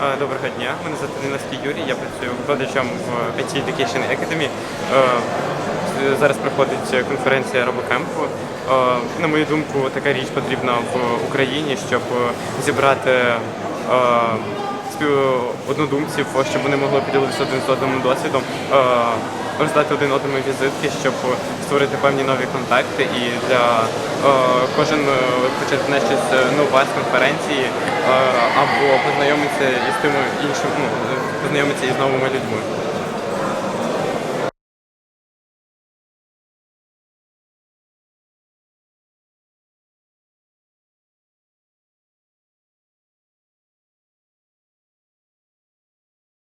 Доброго дня, мене звати Динарський Юрій, я працюю викладачем в IT Education Academy. Е, Зараз проходить конференція робокемпу. Е, На мою думку, така річ потрібна в Україні, щоб зібрати е, однодумців, щоб вони могли поділитися один з одним досвідом, роздати один одному візитки, щоб створити певні нові контакти. І для е, кожен е, хоче щось нове з конференції е, або познайомитися із тими іншими, ну, познайомитися із новими людьми.